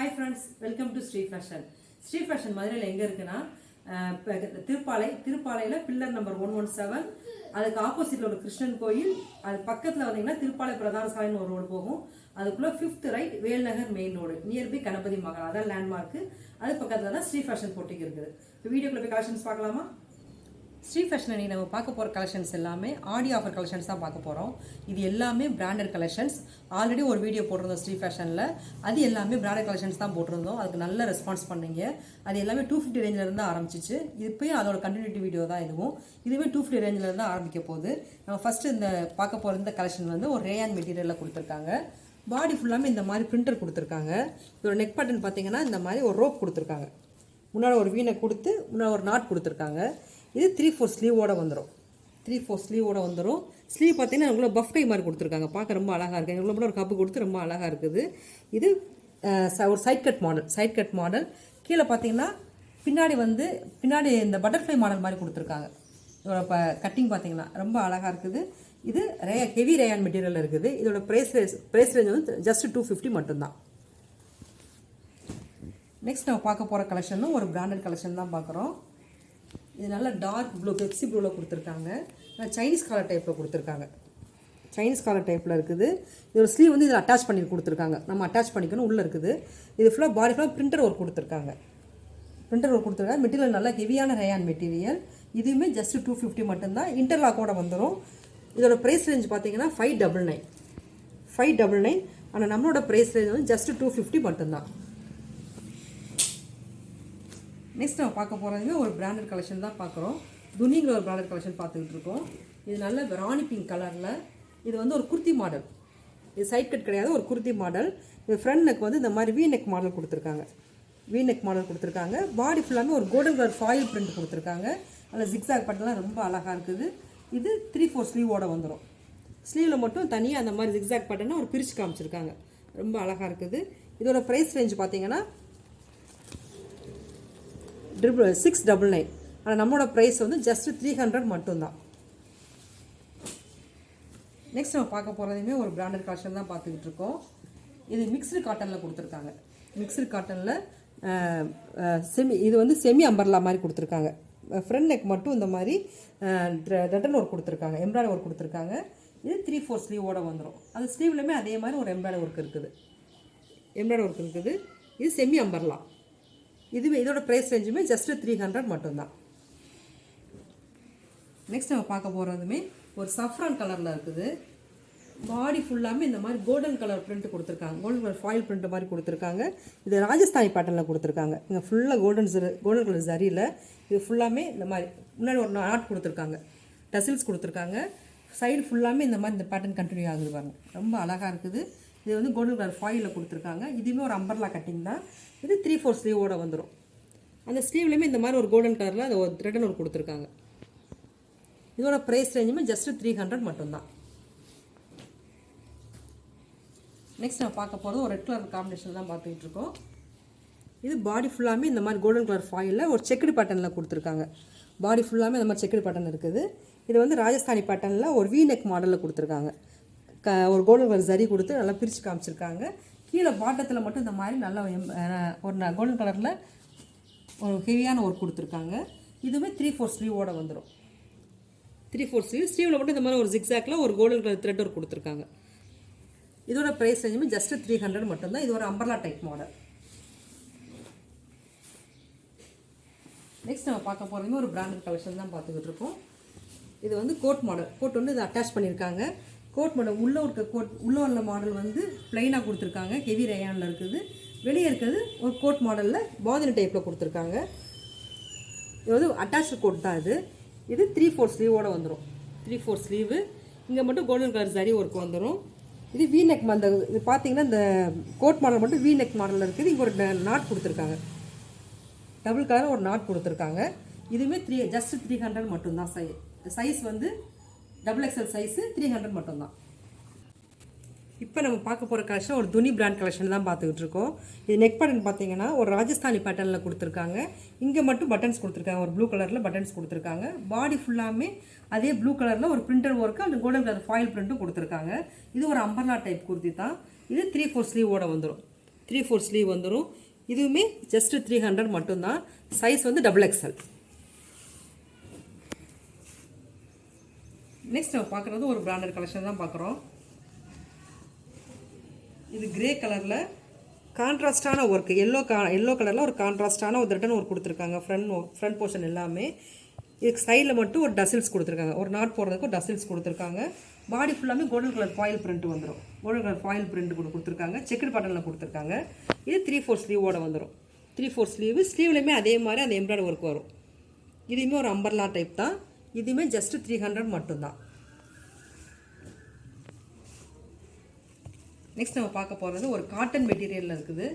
Hi friends welcome to Sri fashion Sri fashion மதுரையில் எங்கே இருக்குன்னா Tiruppalai திருப்பாலையில் pillar number one one seven அதுக்கு ஆப்போசிட்டில் ஒரு கிருஷ்ணன் கோயில் அது பக்கத்தில் வந்தீங்கன்னா திருப்பாலை பிரதான சாலைன்னு ஒரு ரோடு போகும். அதுக்குள்ளே fifth right Velnagar main road nearby Ganapathi மகள் அதான் லேண்ட்மார்க்கு அது பக்கத்தில் தான் ஸ்ரீ ஃபேஷன் போட்டிக்கு இருக்குது. இப்போ வீடியோக்குள்ள போய் கலெக்ஷன்ஸ் பார்க்கலாமா? ஸ்ரீ ஃபேஷன் அன்னைக்கு நம்ம பார்க்க போகிற கலெக்ஷன்ஸ் எல்லாமே ஆடி ஆஃபர் கலெக்ஷன்ஸ் தான் பார்க்க போகிறோம் இது எல்லாமே பிராண்டட் கலெக்ஷன்ஸ் ஆல்ரெடி ஒரு வீடியோ போட்டிருந்தோம் ஸ்ரீ ஃபேஷனில். அது எல்லாமே பிராண்டட் கலெக்ஷன்ஸ் தான் போட்டிருந்தோம். அதுக்கு நல்ல ரெஸ்பான்ஸ் பண்ணீங்க. அது எல்லாமே டூ ஃபிஃப்டி ரேஞ்சில் இருந்து ஆரம்பிச்சிச்சு. இப்போயும் அதோட கண்டினியூட்டி வீடியோ தான் இதுவும். இதுவே டூ ஃபிஃப்டி ரேஞ்சிலேருந்து ஆரம்பிக்க போகுது. நம்ம ஃபஸ்ட்டு இந்த பார்க்க போகிற இந்த கலெக்ஷன் வந்து ஒரு ரேயான் மெட்டீரியலில் கொடுத்துருக்காங்க. பாடி ஃபுல்லாமே இந்த மாதிரி பிரிண்டர் கொடுத்துருக்காங்க. இதோட நெக் பட்டன் பார்த்தீங்கன்னா இந்த மாதிரி ஒரு ரோப் கொடுத்துருக்காங்க. முன்னாடி ஒரு வீணை கொடுத்து முன்னாடி ஒரு நாட் கொடுத்துருக்காங்க. இது த்ரீ ஃபோர் ஸ்லீவோடு வந்துடும் த்ரீ ஃபோர் ஸ்லீவோடு வந்துடும் ஸ்லீவ் பார்த்தீங்கன்னா இவ்வளோ பஃப் கை மாதிரி கொடுத்துருக்காங்க. பார்க்க ரொம்ப அழகாக இருக்குது இவ்வளோ கூட ஒரு கப்பு கொடுத்து ரொம்ப அழகாக இருக்குது. இது ச- ஒரு side cut model side cut model கீழே பார்த்தீங்கன்னா பின்னாடி வந்து பின்னாடி இந்த பட்டர்ஃப்ளை மாடல் மாதிரி கொடுத்துருக்காங்க. இதோட இப்போ கட்டிங் பார்த்தீங்கன்னா ரொம்ப அழகாக இருக்குது. இது ரே ஹெவி ரேயான் மெட்டீரியல் இருக்குது. இதோட ப்ரைஸ் ரேஞ்ச் ப்ரைஸ் ரேஞ்ச் வந்து ஜஸ்ட் டூ ஃபிஃப்டி மட்டும்தான். நெக்ஸ்ட் நம்ம பார்க்க போகிற கலெக்ஷனும் ஒரு பிராண்டட் கலெக்ஷன் தான் பார்க்குறோம். இது நல்லா டார்க் ப்ளூ பெப்சி ப்ளூவில் கொடுத்துருக்காங்க. சைனீஸ் காலர் டைப்பில் கொடுத்துருக்காங்க. சைனீஸ் காலர் டைப்பில் இருக்குது. இதோட ஸ்லீவ் வந்து இதில் அட்டாச் பண்ணி கொடுத்துருக்காங்க. நம்ம அட்டாச் பண்ணிக்கணும் உள்ளே இருக்குது. இது ஃபுல்லாக பாடி ஃபுல்லாக பிரிண்டர் ஒர்க் கொடுத்துருக்காங்க. பிரிண்டர் ஒர்க் கொடுத்துருக்காங்க. மெட்டீரியல் நல்லா ஹெவியான ரேயான் மெட்டீரியல் இதுவுமே ஜஸ்ட் டூ ஃபிஃப்டி மட்டும்தான். இன்டர்லாக்கோட வந்துடும் இதோட ப்ரைஸ் ரேஞ்ச் பார்த்தீங்கன்னா five double nine five double nine ஆனால் நம்மளோட ப்ரைஸ் ரேஞ்ச் வந்து ஜஸ்ட் டூ ஃபிஃப்டி மட்டும்தான். நெக்ஸ்ட் நம்ம பார்க்க போகிறது ஒரு பிராண்டட் கலெக்ஷன் தான் பார்க்குறோம். துணிங்கிற ஒரு பிராண்டட் கலெக்ஷன் பார்த்துக்கிட்டு இருக்கோம். இது நல்ல ராணி பிங்க் கலரில் இது வந்து ஒரு குர்த்தி மாடல் இது சைட் கட் கிடையாது ஒரு குர்த்தி மாடல் இது ஃப்ரண்ட் நெக் வந்து இந்த மாதிரி வி நெக் மாடல் கொடுத்துருக்காங்க. வி நெக் மாடல் கொடுத்துருக்காங்க. பாடி ஃபுல்லாமே ஒரு கோல்டன் கலர் ஃபாயில் பிரிண்ட் கொடுத்துருக்காங்க. அதில் ஜிக்ஸாக் பட்டெல்லாம் ரொம்ப அழகாக இருக்குது. இது த்ரீ ஃபோர் ஸ்லீவோட வந்துடும் ஸ்லீவில் மட்டும் தனியாக அந்த மாதிரி ஜிக்ஸாக் பட்டனை ஒரு பிரித்து காமிச்சிருக்காங்க. ரொம்ப அழகாக இருக்குது. இதோட ப்ரைஸ் ரேஞ்ச் பார்த்தீங்கன்னா ட்ரிபிள் சிக்ஸ் டபுள் நைன் ஆனால் நம்மளோட ப்ரைஸ் வந்து ஜஸ்ட் த்ரீ ஹண்ட்ரட் மட்டும்தான். நெக்ஸ்ட் நம்ம பார்க்க போகிறதையுமே ஒரு பிராண்டட் காட்டன் தான் பார்த்துக்கிட்டு இருக்கோம். இது மிக்ஸ்டு காட்டனில் கொடுத்துருக்காங்க. மிக்ஸ்டு காட்டனில் செமி இது வந்து செமி அம்பர்லா மாதிரி கொடுத்துருக்காங்க. ஃப்ரண்ட் நெக் மட்டும் இந்த மாதிரி ரெட்டன் ஒர்க் கொடுத்துருக்காங்க. எம்ப்ராய்டரி ஒர்க் கொடுத்துருக்காங்க. இது த்ரீ ஃபோர் ஸ்லீவோட வந்துடும் அந்த ஸ்லீவ்லையுமே அதே மாதிரி ஒரு எம்ப்ராய்டரி ஒர்க் இருக்குது. எம்ப்ராய்டரி ஒர்க் இருக்குது. இது செமி அம்பர்லா இதுவே இதோட ப்ரைஸ் ரேஞ்சுமே ஜஸ்ட்டு த்ரீ ஹண்ட்ரட் மட்டும்தான். நெக்ஸ்ட் நம்ம பார்க்க போகிறதுமே ஒரு சஃப்ரான் கலரில் இருக்குது. பாடி ஃபுல்லாமே இந்த மாதிரி கோல்டன் கலர் பிரிண்ட் கொடுத்துருக்காங்க. கோல்டன் கலர் ஃபாயில் பிரிண்ட் மாதிரி கொடுத்துருக்காங்க. இது ராஜஸ்தானி பேட்டர்னில் கொடுத்துருக்காங்க. இங்கே ஃபுல்லாக கோல்டன் ஜரி கோல்டன் கலர் ஜரியில் இது ஃபுல்லாமே இந்த மாதிரி முன்னாடி ஒரு நாட் கொடுத்துருக்காங்க. டசில்ஸ் கொடுத்துருக்காங்க. சைடு ஃபுல்லாமே இந்த மாதிரி இந்த பேட்டர்ன் கண்டினியூ ஆகுது பாருங்க. ரொம்ப அழகாக இருக்குது. இது வந்து கோல்டன் கலர் ஃபாயிலில் கொடுத்துருக்காங்க. இதுவுமே ஒரு அம்பர்லா கட்டிங் தான். இது த்ரீ ஃபோர் ஸ்லீவோட வந்துடும் அந்த ஸ்லீவ்லேயுமே இந்த மாதிரி ஒரு கோல்டன் கலரில் அந்த ஒரு த்ரெட்டன் ஒரு கொடுத்துருக்காங்க. இதோட ப்ரைஸ் ரேஞ்சுமே ஜஸ்ட்டு த்ரீ ஹண்ட்ரட் மட்டும்தான். நெக்ஸ்ட் நம்ம பார்க்க போகிறது ஒரு ரெட் கலர் காம்பினேஷன் தான் பார்த்துக்கிட்டு இருக்கோம். இது பாடி ஃபுல்லாமே இந்த மாதிரி கோல்டன் கலர் ஃபாயிலில் ஒரு செக்குடு பட்டனில் கொடுத்துருக்காங்க. பாடி ஃபுல்லாமே இந்த மாதிரி செக்குடு பட்டன் இருக்குது. இது வந்து ராஜஸ்தானி பட்டனில் ஒரு வி நெக் மாடலில் கொடுத்துருக்காங்க. க ஒரு கோல்டன் கலர் சரி கொடுத்து நல்லா பிரித்து காமிச்சிருக்காங்க. கீழே பாட்டத்தில் மட்டும் இந்த மாதிரி நல்லா ஒரு கோல்டன் கலரில் ஒரு ஹெவியான ஒர்க் கொடுத்துருக்காங்க. இதுவுமே த்ரீ ஃபோர் ஸ்லீவோடு வந்துடும் த்ரீ ஃபோர் ஸ்லீவ் ஸ்லீவில் மட்டும் இந்த மாதிரி ஒரு ஜிக்ஸாக்கில் ஒரு கோல்டன் கலர் த்ரெட் ஒர்க் கொடுத்துருக்காங்க. இதோட ப்ரைஸ் ரேஞ்சுமே ஜஸ்ட் த்ரீ ஹண்ட்ரட் மட்டும்தான். இது ஒரு அம்பர்லா டைப் மாடல் நெக்ஸ்ட் நம்ம பார்க்க போகிறதுமே ஒரு பிராண்டட் கலெக்ஷன் தான் பார்த்துக்கிட்டு இருக்கோம். இது வந்து கோட் மாடல் கோட் வந்து இது அட்டாச் பண்ணியிருக்காங்க. கோட் மாடல் உள்ளே இருக்க கோட் உள்ளே உள்ள மாடல் வந்து ப்ளைனாக கொடுத்துருக்காங்க. ஹெவி ரேயானில் இருக்குது. வெளியே இருக்கிறது ஒரு கோட் மாடலில் பாதினி டைப்பில் கொடுத்துருக்காங்க. இது வந்து அட்டாச்சு கோட் தான் இது. இது த்ரீ ஃபோர் ஸ்லீவோடு வந்துடும் த்ரீ ஃபோர் ஸ்லீவு இங்கே மட்டும் கோல்டன் கலர் சரி ஒர்க் வந்துடும் இது வி நெக் அந்த இது பார்த்தீங்கன்னா இந்த கோட் மாடல் மட்டும் வி நெக் மாடலில் இருக்குது. இங்கே ஒரு நாட் கொடுத்துருக்காங்க. டபுள் கலர் ஒரு நாட் கொடுத்துருக்காங்க. இதுவுமே த்ரீ ஜஸ்ட் த்ரீ ஹண்ட்ரட் மட்டும்தான் சை சைஸ் வந்து double XL size three hundred மட்டும்தான். இப்போ நம்ம பார்க்க போகிற கலெக்ஷன் ஒரு துணி பிராண்ட் கலெக்ஷன் தான் பார்த்துக்கிட்டு இருக்கோம். இது நெக் பட்டன் பார்த்தீங்கன்னா ஒரு ராஜஸ்தானி பேட்டர்னில் கொடுத்துருக்காங்க. இங்கே மட்டும் பட்டன்ஸ் கொடுத்துருக்காங்க. ஒரு ப்ளூ கலரில் பட்டன்ஸ் கொடுத்துருக்காங்க. பாடி ஃபுல்லாமே அதே ப்ளூ கலரில் ஒரு பிரிண்டர் ஒர்க்கு அந்த கோல்டன் கலர் ஃபாயில் பிரிண்ட்டும் கொடுத்துருக்காங்க. இது ஒரு அம்பர்லா டைப் குர்த்தி தான். இது த்ரீ ஃபோர் ஸ்லீவோட வந்துடும் த்ரீ ஃபோர் ஸ்லீவ் வந்துடும் இதுவுமே ஜஸ்ட்டு த்ரீ ஹண்ட்ரட் மட்டும்தான். சைஸ் வந்து டபுள் எக்ஸல் நெக்ஸ்ட் நம்ம பார்க்குறது ஒரு பிராண்டட் கலெக்ஷன் தான் பார்க்குறோம். இது கிரே கலரில் கான்ட்ராஸ்டான ஒர்க் எல்லோ கா எல்லோ கலரில் ஒரு கான்ட்ராஸ்டான ஒரு ரிட்டன் ஒர்க் கொடுத்துருக்காங்க. ஃப்ரண்ட் ஃப்ரண்ட் போர்ஷன் எல்லாமே. இதுக்கு சைடில் மட்டும் ஒரு டசில்ஸ் கொடுத்துருக்காங்க. ஒரு நாட் போடுறதுக்கு ஒரு டசில்ஸ் கொடுத்துருக்காங்க. பாடி ஃபுல்லாமே கோல்டன் கலர் ஃபாயில் பிரிண்ட் வந்துடும் கோல்டன் கலர் ஃபாயில் பிரிண்ட் கூட கொடுத்துருக்காங்க. செக்குடு பட்டனில் கொடுத்துருக்காங்க. இது த்ரீ ஃபோர் ஸ்லீவோட வந்துடும் த்ரீ ஃபோர் ஸ்லீவு ஸ்லீவ்லையுமே அதே மாதிரி அந்த எம்ப்ராய்டரி ஒர்க் வரும். இதுவுமே ஒரு அம்பர்லா டைப் தான். இதுவுமே ஜஸ்ட் த்ரீ ஹண்ட்ரட் மட்டும்தான். நெக்ஸ்ட் நம்ம பார்க்க போகிறது ஒரு காட்டன் மெட்டீரியலில் இருக்குது.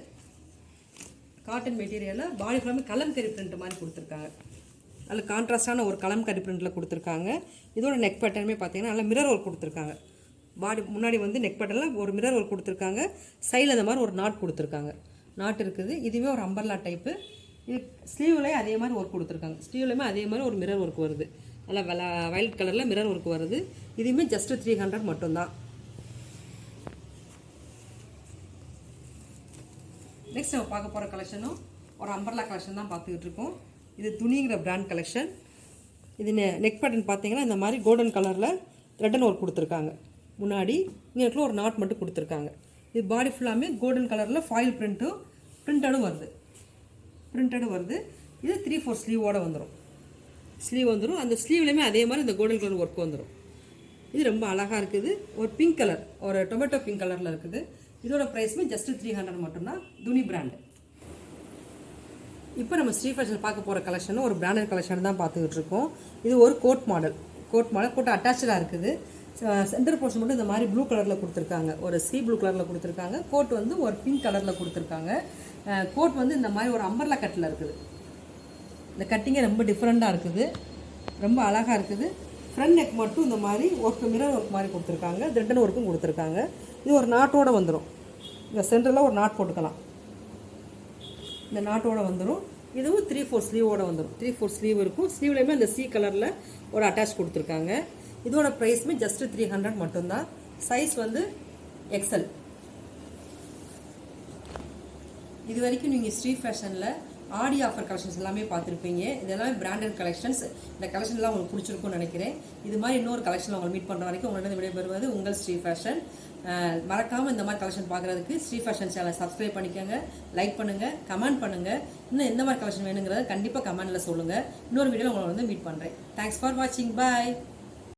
காட்டன் மெட்டீரியலில் பாடி ஃபுல்லாமே கலம்கரி பிரிண்ட் மாதிரி கொடுத்துருக்காங்க. நல்ல கான்ட்ராஸ்டான ஒரு கலம்கரி பிரிண்டில் கொடுத்துருக்காங்க. இதோட நெக் பேட்டர்னுமே பார்த்தீங்கன்னா நல்லா மிரர் ஒர்க் கொடுத்துருக்காங்க. பாடி முன்னாடி வந்து நெக் பேட்டர்னில் ஒரு மிரர் ஒர்க் கொடுத்துருக்காங்க. சைடில் அந்த மாதிரி ஒரு நாட் கொடுத்துருக்காங்க. நாட் இருக்குது. இதுவே ஒரு அம்பர்லா டைப்பு இது ஸ்லீவ்லேயே அதே மாதிரி ஒர்க் கொடுத்துருக்காங்க. ஸ்லீவ்லையுமே அதே மாதிரி ஒரு மிரர் ஒர்க் வருது. நல்லா வெல வயலட் கலரில் மிரர் ஒர்க் வருது. இதுவுமே ஜஸ்ட்டு த்ரீ ஹண்ட்ரட் மட்டும்தான். நெக்ஸ்ட் நம்ம பார்க்க போகிற கலெக்ஷனும் ஒரு அம்பர்லா கலெக்ஷன் தான் பார்த்துக்கிட்டு இருக்கோம். இது துணிங்கிற பிராண்ட் கலெக்ஷன் இது நெ நெக் பேட்டர்ன் பார்த்தீங்கன்னா இந்த மாதிரி கோல்டன் கலரில் த்ரெட்டன் ஒர்க் கொடுத்துருக்காங்க. முன்னாடி இங்கே ஒரு நாட் மட்டும் கொடுத்துருக்காங்க. இது பாடி ஃபுல்லாமே கோல்டன் கலரில் ஃபாயில் பிரிண்ட்டும் பிரிண்டடும் வருது. பிரிண்டடும் வருது. இது த்ரீ ஃபோர் ஸ்லீவோடு வந்துடும் ஸ்லீவ் வந்துடும் அந்த ஸ்லீவ்லேயுமே அதே மாதிரி இந்த கோல்டன் கலர் ஒர்க் வந்துடும் இது ரொம்ப அழகாக இருக்குது. ஒரு பிங்க் கலர் ஒரு டொமேட்டோ பிங்க் கலரில் இருக்குது. இதோட ப்ரைஸுமே ஜஸ்ட்டு த்ரீ ஹண்ட்ரட் மட்டும்தான். துணி பிராண்டு இப்போ நம்ம ஸ்ரீ ஃபேஷன் பார்க்க போகிற கலெக்ஷனும் ஒரு பிராண்டட் கலெக்ஷன் தான் பார்த்துக்கிட்டு இருக்கோம். இது ஒரு coat model coat model coat அட்டாச்சாக இருக்குது. சென்டர் போர்ஷன் மட்டும் இந்த மாதிரி ப்ளூ கலரில் கொடுத்துருக்காங்க. ஒரு சி ப்ளூ கலரில் கொடுத்துருக்காங்க. கோட் வந்து ஒரு பிங்க் கலரில் கொடுத்துருக்காங்க. கோட் வந்து இந்த மாதிரி ஒரு அம்பர்லா கட்டில் இருக்குது. இந்த கட்டிங்கே ரொம்ப டிஃப்ரெண்ட்டாக இருக்குது. ரொம்ப அழகாக இருக்குது. ஃப்ரண்ட் நெக் மட்டும் இந்த மாதிரி ஒர்க்கு மிரர் ஒர்க் மாதிரி கொடுத்துருக்காங்க. த்ரெட்டன் ஒர்க்கும் கொடுத்துருக்காங்க. இது ஒரு நாட்டோட வந்துடும் இந்த சென்டரில் ஒரு நாட் போட்டுக்கலாம். இந்த நாட்டோட வந்துடும் இதுவும் த்ரீ ஃபோர் ஸ்லீவோட வந்துடும் த்ரீ ஃபோர் ஸ்லீவ் இருக்கும். ஸ்லீவ்லேயுமே அந்த சி கலரில் ஒரு அட்டாச் கொடுத்துருக்காங்க. இதோட ப்ரைஸுமே ஜஸ்ட்டு த்ரீ ஹண்ட்ரட் மட்டும்தான். சைஸ் வந்து எக்ஸல் இது வரைக்கும் நீங்கள் ஸ்ரீ ஃபேஷனில் ஆடி ஆஃபர் கலெக்ஷன்ஸ் எல்லாமே பார்த்துருப்பீங்க. இதெல்லாம் பிராண்டட் கலெக்ஷன்ஸ் இந்த கலெக்ஷன்லாம் உங்களுக்கு பிடிச்சிருக்கும்னு நினைக்கிறேன். இது மாதிரி இன்னொரு கலெக்ஷன் உங்களை மீட் பண்ணுற வரைக்கும் உங்களிடம் விடைபெறுவது உங்கள் ஸ்ரீ ஃபேஷன் மறக்காமல் இந்த மாதிரி கலெக்ஷன் பார்க்குறதுக்கு ஸ்ரீ ஃபேஷன் சேனலை சப்ஸ்கிரைப் பண்ணிக்கோங்க. லைக் பண்ணுங்கள் கமெண்ட் பண்ணுங்கள் இன்னும் எந்த மாதிரி கலெக்ஷன் வேணுங்கிறத கண்டிப்பாக கமெண்ட்டில் சொல்லுங்கள் இன்னொரு வீடியோவில் உங்களை வந்து மீட் பண்ணுறேன் தேங்க்ஸ் ஃபார் வாட்சிங் பாய்